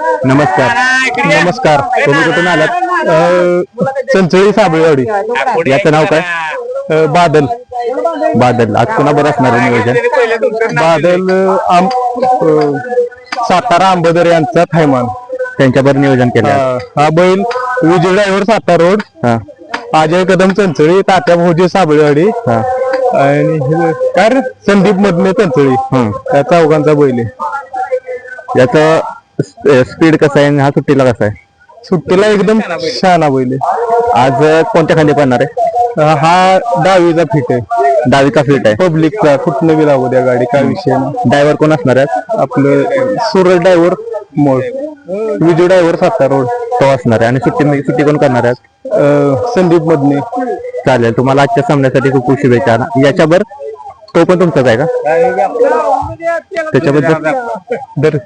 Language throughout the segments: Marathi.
नमस्कार. नमस्कार. तुम्ही कुठून आलात? चंचळी साबळेवाडी. याचं नाव काय? अ, बादल. बादल. आज कुणा बरं असणार आहे नियोजन? बादल अ, आम अ, सातारा आंबोदर यांचा थैमान. त्यांच्यावर नियोजन केलं आहे. हा हा बैल विजय ड्रायव्हर सातारा रोड. हा. अजय कदम चंचळी तात्या भोजे साबळेवाडी. हा. आणि हे काय रे? संदीप मधने चंचळी हम्म. त्या चौघांचा बैल आहे. याचं स्पीड कसं आहे आणि हा सुट्टीला कसा आहे? सुट्टीला एकदम शहाणा बैल. आहे. आज कोणत्या खांदी पडणार आहे? अं, हा डावीचा फिट आहे. डावीचा फीट आहे. पब्लिकचा कुठनं बी लागू द्या गाडी काय विषय नाही. ड्रायव्हर कोण असणार आहे आपलं सूरज ड्रायव्हर मोळ विजय ड्रायव्हर सातारा रोड. तो असणार आहे. आणि सुट्टी सुट्टी कोण करणार आहे अं, संदीप मधने. चालेल. तुम्हाला आजच्या सामन्यासाठी खूप खूप शुभेच्छा. याच्यावर तो पण तुमचाच आहे का? त्याच्याबद्दल दर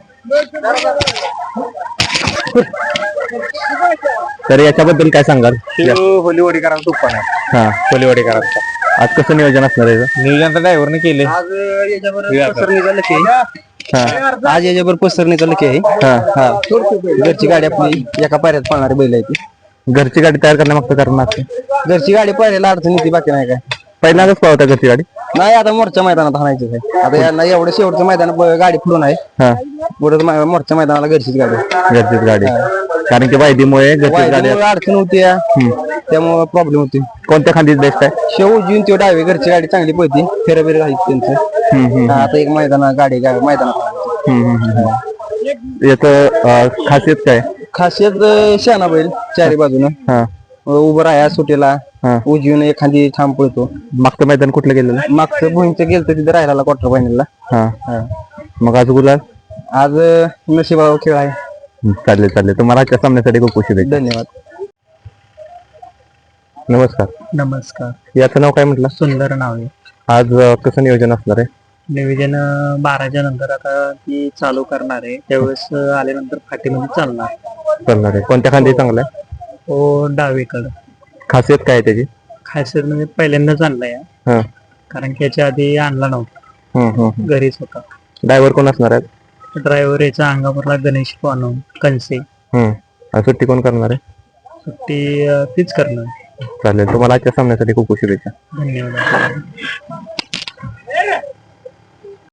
तर याच्याबद्दल काय सांगाल? होलीवाडीकरांचा तुफान आहे हा होलीवाडीकरांचा. आज कसं नियोजन असणार आहे? याचं? नियोजन तर ड्रायव्हरने केले आज याच्यावर हा आज झालं की? हा हा. घरची गाडी आपली एका पायऱ्यात पळणारी बैल आहे ती. घरची गाडी तयार करण्यामागचं कारण असते घरची गाडी पायऱ्याला अडचण येते बाकी नाही काय. पहिल्यांदाच पावता घरची गाडी? नाही आता मोर्चा मैदानात हाणायचं आहे. आता यांना एवढं शेवटचं मैदान ब- गाडी फुडून आहे. हा. पुढे मोर्चा मैदानाला घरचीच गाडी आहे. घरचीच गाडी कारण की वायदीमुळे घरचीच गाडी अडचण होती या. त्यामुळे प्रॉब्लेम होती. कोणत्या खांदीत बेस्ट आहे? शेव जीवन तो डावी घरची गाडी चांगली पळती. फेरबेर घालीत त्यांचं. हम्म, हम्म, हा, आता एक मैदाना गाडी गा- मैदानात हाणायची. हम्म, हम्म, हम्म. याचं अं, खासियत काय? खासियत अं, शहाणा बैल चारी बाजूनं. हा. उभं राहा सुटीला हा. उजवीन एखादी ठाम पळतो. मागचं मैदान कुठलं गेलेलं? मागचं भुईंचं गेलं तिथे राहिला क्वार्टर फायनलला हा. मग आज गुलाल? आज अं, नशिबावर खेळ आहे. चालेल चालेल. तुम्हाला आजच्या सामन्यासाठी खूप शुभेच्छा धन्यवाद. नमस्कार. नमस्कार. याचं नाव काय म्हटलं? सुंदर नाव आहे. आज अं, कसं नियोजन असणार आहे? नियोजन अं, बाराच्या नंतर आता ती चालू करणार आहे. त्यावेळेस अं, आल्यानंतर फाटीमध्ये चालणार. करणार आहे. कोणत्या खांदी चांगलं आहे? तो डावीकडं. खासियत काय आहे त्याची? खासियत म्हणजे पहिल्यांदाच आणलाय हा. कारण की याच्या आधी आणला नव्हता. घरीच होता. ड्रायव्हर कोण असणार आहे? ड्रायव्हर याचा अंगावरला गणेश पानू कनसे हम्म. सुट्टी कोण करणार आहे? सुट्टी अं, तीच करणार. चालेल. तुम्हाला आजच्या सामन्यासाठी खूप खूप शुभेच्छा धन्यवाद.